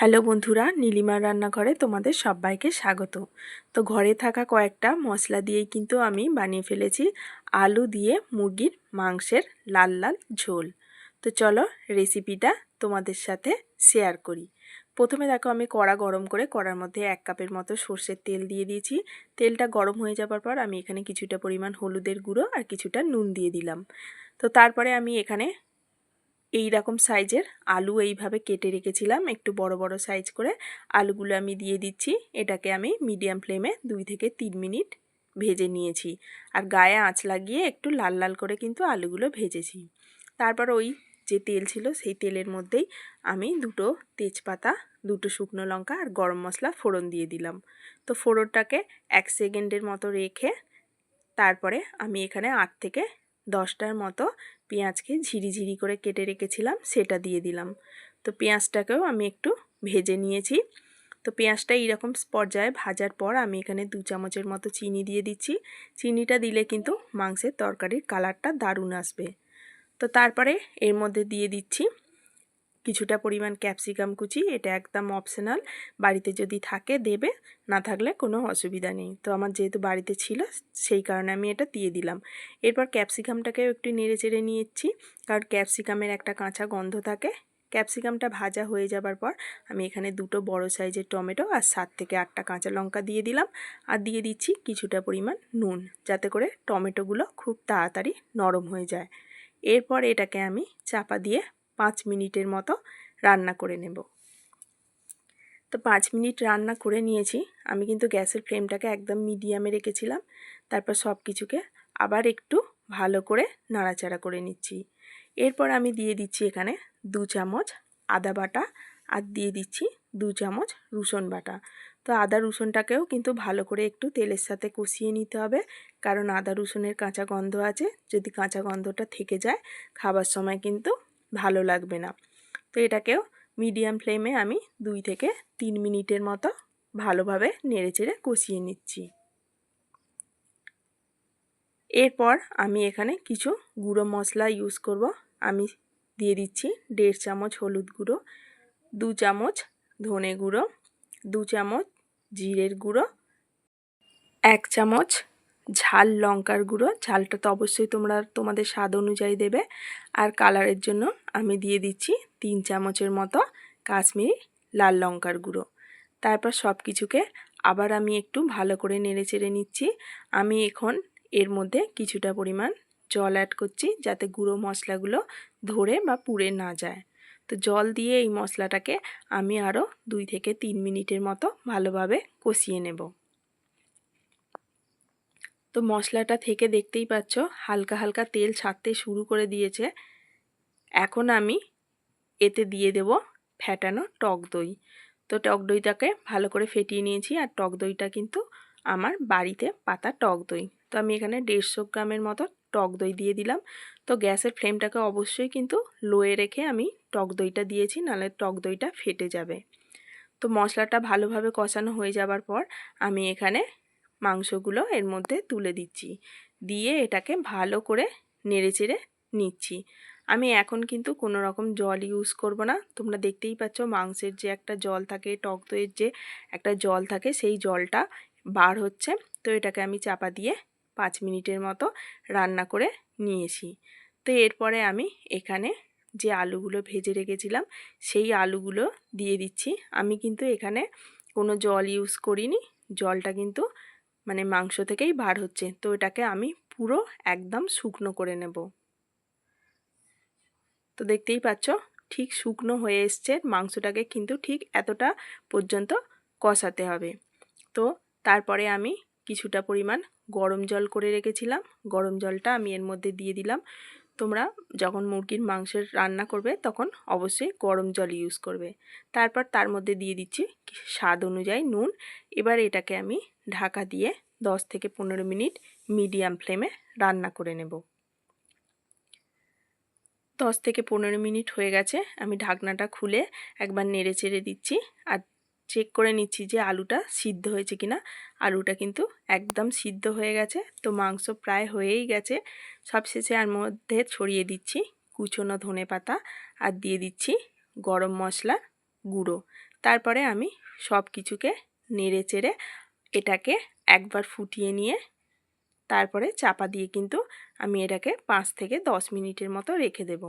Hello বন্ধুরা, নীলিমার রান্নাঘরে তোমাদের সবাইকে স্বাগত। তো ঘরে থাকা কয়েকটা মশলা দিয়েই কিন্তু আমি বানিয়ে ফেলেছি আলু দিয়ে মুরগির মাংসের লাল লাল ঝোল। তো চলো রেসিপিটা তোমাদের সাথে শেয়ার করি। প্রথমে দেখো আমি কড়া গরম করে কড়ার মধ্যে এক কাপের মতো সর্ষের তেল দিয়ে দিয়েছি। তেলটা গরম হয়ে যাবার পর আমি এখানে কিছুটা পরিমাণ হলুদের গুঁড়ো আর কিছুটা নুন দিয়ে দিলাম। তো তারপরে আমি এখানে এই রকম সাইজের আলু এইভাবে কেটে রেখেছিলাম, একটু বড় বড় সাইজ করে। আলুগুলো আমি দিয়ে দিচ্ছি, এটাকে আমি মিডিয়াম ফ্লেমে দুই থেকে তিন মিনিট ভেজে নিয়েছি। আর গায়ে আঁচ লাগিয়ে একটু লাল লাল করে কিন্তু আলুগুলো ভেজেছি। তারপর ওই যে তেল ছিল, সেই তেলের মধ্যেই আমি দুটো তেজপাতা, দুটো শুকনো লঙ্কা আর গরম মশলা ফোড়ন দিয়ে দিলাম। তো ফোড়নটাকে এক সেকেন্ডের মতো রেখে তারপরে আমি এখানে আট থেকে দশটার মতো পেঁয়াজকে ঝিরিঝিরি করে কেটে রেখেছিলাম, সেটা দিয়ে দিলাম। তো পেঁয়াজটাকেও আমি একটু ভেজে নিয়েছি। তো পেঁয়াজটা এইরকম পর্যায়ে ভাজার পর আমি এখানে দু চামচের মতো চিনি দিয়ে দিচ্ছি। চিনিটা দিলে কিন্তু মাংসের তরকারির কালারটা দারুণ আসবে। তো তারপরে এর মধ্যে দিয়ে দিচ্ছি কিছুটা পরিমাণ ক্যাপসিকাম কুচি, এটা একদম অপশনাল বাড়িতে যদি থাকে, দেবে, না থাকলে কোনো অসুবিধা নেই। তো আমার যেহেতু বাড়িতে ছিল, সেই কারণে আমি এটা দিয়ে দিলাম। এরপর ক্যাপসিকামটাকেও একটু নেড়ে চেড়ে নিয়েছি, কারণ ক্যাপসিকামের একটা কাঁচা গন্ধ থাকে। ক্যাপসিকামটা ভাজা হয়ে যাবার পর আমি এখানে দুটো বড় সাইজের টমেটো আর সাত থেকে আটটা কাঁচা লঙ্কা দিয়ে দিলাম। আর দিয়ে দিচ্ছি কিছুটা পরিমাণ নুন, যাতে করে টমেটোগুলো খুব তাড়াতাড়ি নরম হয়ে যায়। এরপর এটাকে আমি চাপা দিয়ে পাঁচ মিনিটের মতো রান্না করে নেব। তো পাঁচ মিনিট রান্না করে নিয়েছি। আমি কিন্তু গ্যাসের ফ্লেমটাকে একদম মিডিয়ামে রেখেছিলাম। তারপর সব কিছুকে আবার একটু ভালো করে নাড়াচাড়া করে নিচ্ছি। এরপর আমি দিয়ে দিচ্ছি এখানে দু চামচ আদা বাটা আর দিয়ে দিচ্ছি দু চামচ রসুন বাটা। তো আদা রসুনটাকেও কিন্তু ভালো করে একটু তেলের সাথে কষিয়ে নিতে হবে। কারণ আদা রসুনের কাঁচা গন্ধ আছে। যদি কাঁচা গন্ধটা থেকে যায়, খাবার সময় কিন্তু ভালো লাগবে না। তো এটাকেও মিডিয়াম ফ্লেমে আমি দুই থেকে তিন মিনিটের মতো ভালোভাবে নেড়েচেড়ে কষিয়ে নিচ্ছি। এরপর আমি এখানে কিছু গুঁড়ো মশলা ইউজ করব। আমি দিয়ে দিচ্ছি দেড় চামচ হলুদ গুঁড়ো, দু চামচ ধনে গুঁড়ো, দু চামচ জিরের গুঁড়ো, এক চামচ ঝাল লঙ্কার গুঁড়ো। ঝালটা তো অবশ্যই তোমরা তোমাদের স্বাদ অনুযায়ী দেবে। আর কালারের জন্য আমি দিয়ে দিচ্ছি তিন চামচের মতো কাশ্মীরি লাল লঙ্কার গুঁড়ো। তারপর সব কিছুকে আবার আমি একটু ভালো করে নেড়ে চেড়ে নিচ্ছি। আমি এখন এর মধ্যে কিছুটা পরিমাণ জল অ্যাড করছি যাতে গুঁড়ো মশলাগুলো ধরে বা পুড়ে না যায়। তো জল দিয়ে এই মশলাটাকে আমি আরও দুই থেকে তিন মিনিটের মতো ভালোভাবে কষিয়ে নেব। তো মশলাটা থেকে দেখতেই পাচ্ছ, হালকা হালকা তেল ছাড়তে শুরু করে দিয়েছে। এখন আমি এতে দিয়ে দেব ফ্যাটানো টক দই। তো টক দইটাকে ভালো করে ফেটিয়ে নিয়েছি আর টক দইটা কিন্তু আমার বাড়িতে পাতা টক দই। তো আমি এখানে দেড়শো গ্রামের মতো টক দই দিয়ে দিলাম। তো গ্যাসের ফ্লেমটাকে অবশ্যই কিন্তু লোয়ে রেখে আমি টক দইটা দিয়েছি, নাহলে টক দইটা ফেটে যাবে। তো মশলাটা ভালোভাবে কষানো হয়ে যাবার পর আমি এখানে মাংসগুলো এর মধ্যে তুলে দিচ্ছি। দিয়ে এটাকে ভালো করে নেড়ে চেড়ে নিচ্ছি। আমি এখন কিন্তু কোনো রকম জল ইউজ করব না। তোমরা দেখতেই পাচ্ছ মাংসের যে একটা জল থাকে, টক দইয়ের যে একটা জল থাকে, সেই জলটা বার হচ্ছে। তো এটাকে আমি চাপা দিয়ে পাঁচ মিনিটের মতো রান্না করে নিয়েছি। তো এরপরে আমি এখানে যে আলুগুলো ভেজে রেখেছিলাম, সেই আলুগুলো দিয়ে দিচ্ছি। আমি কিন্তু এখানে কোনো জল ইউজ করিনি। জলটা কিন্তু মানে মাংস থেকেই বার হচ্ছে। তো এটাকে আমি পুরো একদম শুকনো করে নেব। তো দেখতেই পাচ্ছ, ঠিক শুকনো হয়ে এসছে। মাংসটাকে কিন্তু ঠিক এতটা পর্যন্ত কষাতে হবে। তো তারপরে আমি কিছুটা পরিমাণ গরম জল করে রেখেছিলাম। গরম জলটা আমি এর মধ্যে দিয়ে দিলাম। তোমরা যখন মুরগির মাংসের রান্না করবে, তখন অবশ্যই গরম জল ইউজ করবে। তারপর তার মধ্যে দিয়ে দিচ্ছি স্বাদ অনুযায়ী নুন। এবার এটাকে আমি ঢাকা দিয়ে 10 থেকে পনেরো মিনিট মিডিয়াম ফ্লেমে রান্না করে নেব। দশ থেকে পনেরো মিনিট হয়ে গেছে, আমি ঢাকনাটা খুলে একবার নেড়ে চেড়ে দিচ্ছি আর চেক করে নিচ্ছি যে আলুটা সিদ্ধ হয়েছে কিনা। আলুটা কিন্তু একদম সিদ্ধ হয়ে গেছে, তো মাংস প্রায় হয়েই গেছে। সবশেষে আর মধ্যে ছড়িয়ে দিচ্ছি কুচনো ধনে পাতা আর দিয়ে দিচ্ছি গরম মশলা গুঁড়ো। তারপরে আমি সব কিছুকে নেড়ে চেড়ে এটাকে একবার ফুটিয়ে নিয়ে তারপরে চাপা দিয়ে কিন্তু আমি এটাকে পাঁচ থেকে দশ মিনিটের মতো রেখে দেব।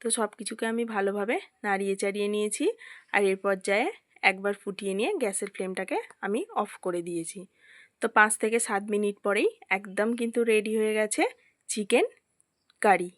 তো সব কিছুকে আমি ভালোভাবে নাড়িয়ে চাড়িয়ে নিয়েছি আর এর পর্যায়ে একবার ফুটিয়ে নিয়ে গ্যাসের ফ্লেমটাকে আমি অফ করে দিয়েছি। তো পাঁচ থেকে সাত মিনিট পরেই একদম কিন্তু রেডি হয়ে গেছে চিকেন কারি।